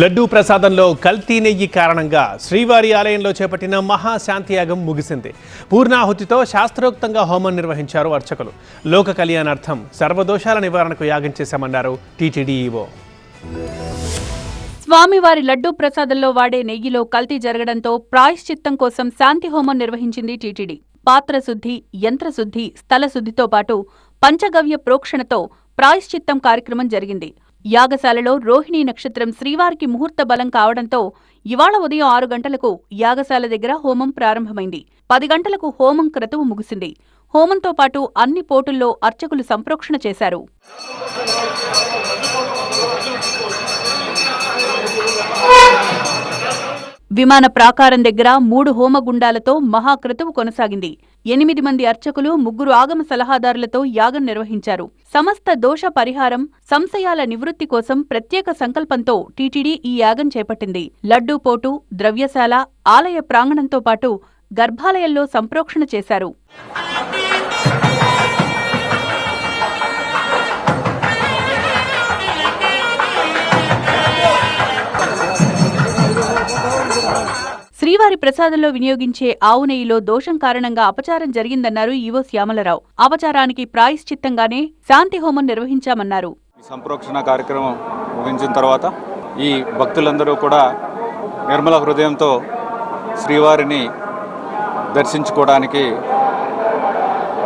లడ్డూ ప్రసాదంలో కల్తీ నెయ్యి కారణంగా శ్రీవారి ఆలయంలో చేపట్టిన మహాశాంతియాగం ముగిసింది. పూర్ణాహుతితో శాస్త్రోక్తంగా హోమం నిర్వహించారు అర్చకులు. లోక కళ్యాణార్థం సర్వదోషాల నివారణకు యాగం చేశామన్నారు టీటీడీఈఓ. స్వామివారి లడ్డూ ప్రసాదంలో వాడే నెయ్యిలో కల్తీ జరగడంతో ప్రాయశ్చిత్తం కోసం శాంతి హోమం నిర్వహించింది టీటీడీ. పాత్ర శుద్ధి స్థలశుద్ధితో స్థల శుద్ధితో పాటు పంచగవ్య ప్రోక్షణతో ప్రాయశ్చిత్తం కార్యక్రమం జరిగింది. యాగశాలలో రోహిణి నక్షత్రం శ్రీవారికి ముహూర్త బలం కావడంతో ఇవాళ ఉదయం ఆరు గంటలకు యాగశాల దగ్గర హోమం ప్రారంభమైంది. పది గంటలకు హోమం క్రతువు ముగిసింది. హోమంతో పాటు అన్ని పోటుల్లో అర్చకులు సంప్రోక్షణ చేశారు. విమాన ప్రాకారం దగ్గర మూడు హోమగుండాలతో మహాక్రతువు కొనసాగింది. ఎనిమిది మంది అర్చకులు ముగ్గురు ఆగమ సలహాదారులతో యాగం నిర్వహించారు. సమస్త దోష పరిహారం సంశయాల నివృత్తి కోసం ప్రత్యేక సంకల్పంతో టీటీడీ ఈ యాగం చేపట్టింది. లడ్డూ పోటు ద్రవ్యశాల ఆలయ ప్రాంగణంతో పాటు గర్భాలయంలో సంప్రోక్షణ చేశారు. శ్రీవారి ప్రసాదంలో వినియోగించే ఆవు నెయ్యిలో దోషం కారణంగా అపచారం జరిగిందన్నారు ఈవో శ్యామలరావు. అపచారానికి ప్రాయశ్చిత్తంగానే శాంతి హోమం నిర్వహించామన్నారు. సంప్రోక్షణ కార్యక్రమం ముగించిన తర్వాత ఈ భక్తులందరూ కూడా నిర్మల హృదయంతో శ్రీవారిని దర్శించుకోవడానికి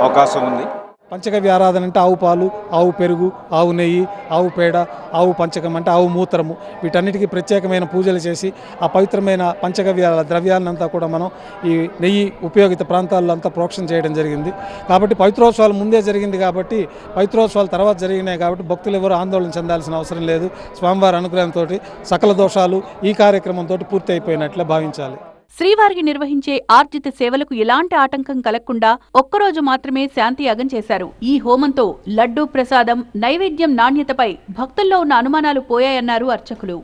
అవకాశం ఉంది. పంచగవ్య ఆరాధన అంటే ఆవు పాలు ఆవు పెరుగు ఆవు నెయ్యి ఆవు పేడ ఆవు పంచకం అంటే ఆవు మూత్రము. వీటన్నిటికీ ప్రత్యేకమైన పూజలు చేసి ఆ పవిత్రమైన పంచగవ్య ద్రవ్యాలంతా కూడా మనం ఈ నెయ్యి ఉపయోగిత ప్రాంతాల్లో అంతా ప్రోక్షణ చేయడం జరిగింది. కాబట్టి పవిత్రోత్సవాలు ముందే జరిగింది కాబట్టి పవిత్రోత్సవాలు తర్వాత జరిగినాయి కాబట్టి భక్తులు ఎవరు ఆందోళన చెందాల్సిన అవసరం లేదు. స్వామివారి అనుగ్రహంతో సకల దోషాలు ఈ కార్యక్రమంతో పూర్తి అయిపోయినట్లే భావించాలి. శ్రీవారికి నిర్వహించే ఆర్జిత సేవలకు ఎలాంటి ఆటంకం కలగకుండా ఒక్కరోజు మాత్రమే శాంతియాగం చేశారు. ఈ హోమంతో లడ్డూ ప్రసాదం నైవేద్యం నాణ్యతపై భక్తుల్లో ఉన్న అనుమానాలు పోయాయన్నారు అర్చకులు.